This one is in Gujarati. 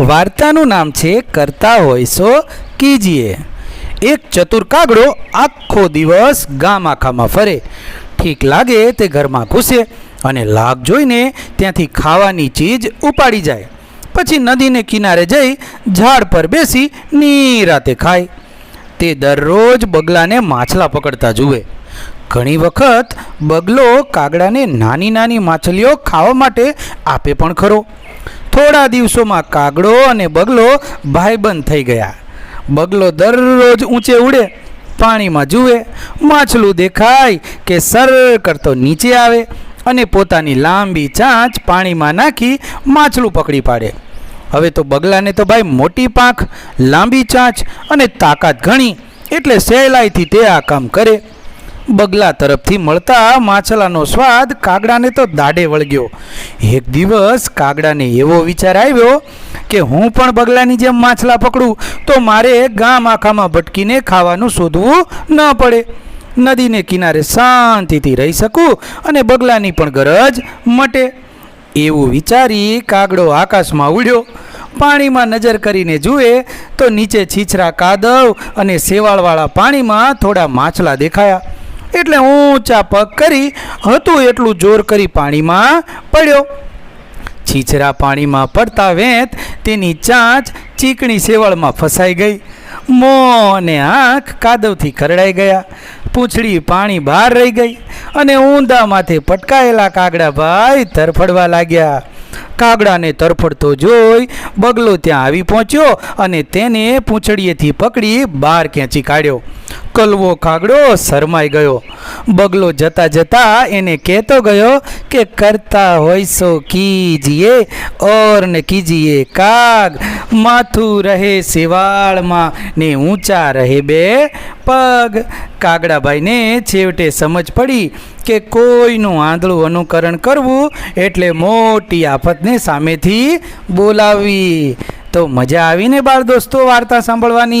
વાર્તાનું નામ છે કરતા હોય સો કીજીએ એક ચતુર કાગડો આખો દિવસ ગામ આખામાં ફરે. ઠીક લાગે તે ઘરમાં ઘૂસે અને લાગ જોઈને ત્યાંથી ખાવાની ચીજ ઉપાડી જાય. પછી નદીને કિનારે જઈ ઝાડ પર બેસી નિરાતે ખાય. તે દરરોજ બગલાને માછલા પકડતા જુએ. ઘણી વખત બગલો કાગડાને નાની નાની માછલીઓ ખાવા માટે આપે પણ ખરો. થોડા દિવસોમાં કાગડો અને બગલો ભાઈબંધ થઈ ગયા. બગલો દરરોજ ઊંચે ઉડે, પાણીમાં જુએ, માછલું દેખાય કે સર કરતો નીચે આવે અને પોતાની લાંબી ચાંચ પાણીમાં નાખી માછલું પકડી પાડે. હવે તો બગલાને તો ભાઈ મોટી પાંખ, લાંબી ચાંચ અને તાકાત ઘણી, એટલે સહેલાઈથી તે આ કામ કરે. બગલા તરફથી મળતા માછલાનો સ્વાદ કાગડાને તો દાડે વળગ્યો. એક દિવસ કાગડાને એવો વિચાર આવ્યો કે હું પણ બગલાની જેમ માછલા પકડું, તો મારે ગામ આખામાં ભટકીને ખાવાનું શોધવું ન પડે. નદીને કિનારે શાંતિથી રહી શકું અને બગલાની પણ ગરજ મટે. એવું વિચારી કાગડો આકાશમાં ઉડ્યો. પાણીમાં નજર કરીને જુએ તો નીચે છીછરા કાદવ અને સેવાળવાળા પાણીમાં થોડા માછલા દેખાયા. એટલે ઊંચા પગ કરી હતું એટલું જોર કરી પાણીમાં પડ્યો. છીછરા પાણીમાં પડતા વેંત તેની ચાંચ ચીકણી સેવળમાં ફસાઈ ગઈ. મોં અને આંખ કાદવથી ખરડાઈ ગયા. પૂંછડી પાણી બહાર રહી ગઈ અને ઊંધા માથે પટકાયેલા કાગડા ભાઈ તરફડવા લાગ્યા. કાગડાને તરફડતો જોઈ બગલો ત્યાં આવી પહોંચ્યો અને તેને પૂંછડીએથી પકડી બહાર ખેંચી કાઢ્યો. કલવો કાગડો શરમાઈ ગયો. બગલો જતા જતા એને કહેતો ગયો કે કરતા હોય સો કીજીએ, ઓર ને કીજીએ કાગ. માથું રહે શિવાળમાં ને ઊંચા રહે બે પગ. કાગડાભાઈને છેવટે સમજ પડી કે કોઈનું આંધળું અનુકરણ કરવું એટલે મોટી આફતને સામેથી બોલાવવી તો મજા આવીને બાળ દોસ્તો વાર્તા સાંભળવાની?